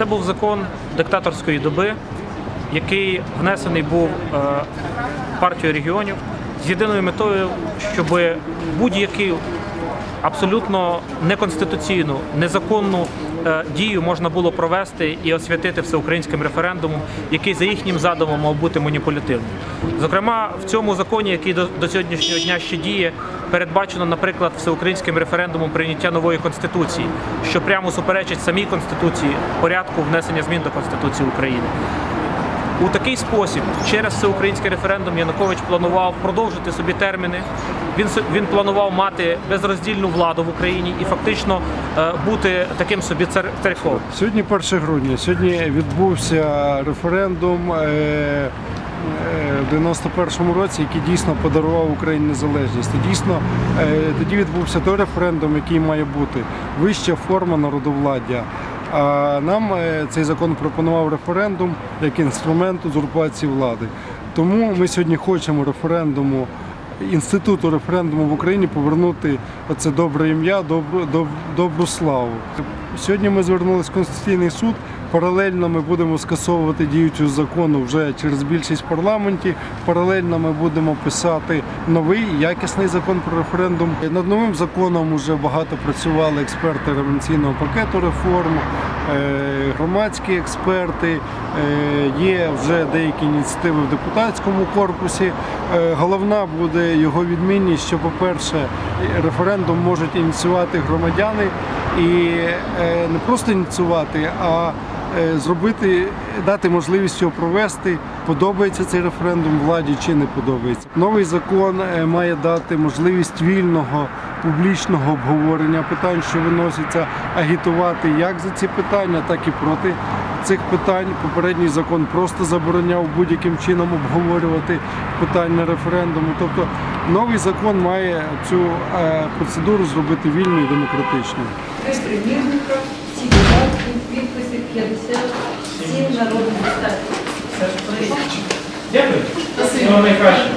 Це був закон диктаторської доби, який внесений був е, партією регіонів з єдиною метою, щоб будь-яку абсолютно неконституційну, незаконну е, дію можна було провести і освятити всеукраїнським референдумом, який за їхнім задумом мав бути маніпулятивним. Зокрема, в цьому законі, який до сьогоднішнього дня ще діє, передбачено, наприклад, всеукраїнським референдумом прийняття нової конституції, що прямо суперечить самій конституції порядку внесення змін до конституції України. У такий спосіб, через всеукраїнський референдум, Янукович планував продовжити собі терміни. Він він планував мати безроздільну владу в Україні і фактично е, бути таким собі цар царьком. Сьогодні 1 грудня. Сьогодні відбувся референдум е, в 91-му році, який дійсно подарував Україні незалежність. І дійсно е, тоді відбувся той референдум, який має бути вища форма народовладдя. А нам е, цей закон пропонував референдум як інструмент узурпації влади. Тому ми сьогодні хочемо референдуму інституту референдуму в Україні повернути оце добре ім'я, добру, добру славу. Сьогодні ми звернулися в Конституційний суд. Паралельно ми будемо скасовувати діючу закону вже через більшість в парламенті. Паралельно ми будемо писати новий якісний закон про референдум. Над новим законом вже багато працювали експерти революційного пакету реформ, е, громадські експерти. Е, Є вже деякі ініціативи в депутатському корпусі. Е, Головна буде його відмінність, що, по-перше, референдум можуть ініціювати громадяни і не просто ініціювати, а зробити, дати можливість його провести. Подобається цей референдум владі чи не подобається. Новий закон е, має дати можливість вільного публічного обговорення питань, що виносяться, агітувати як за ці питання, так і проти цих питань. Попередній закон просто забороняв будь-яким чином обговорювати питання референдуму. Тобто новий закон має цю е, процедуру зробити вільною і демократичною. Три примірника, всі додатки, 57 народних депутатів. Дякую. Найкраще.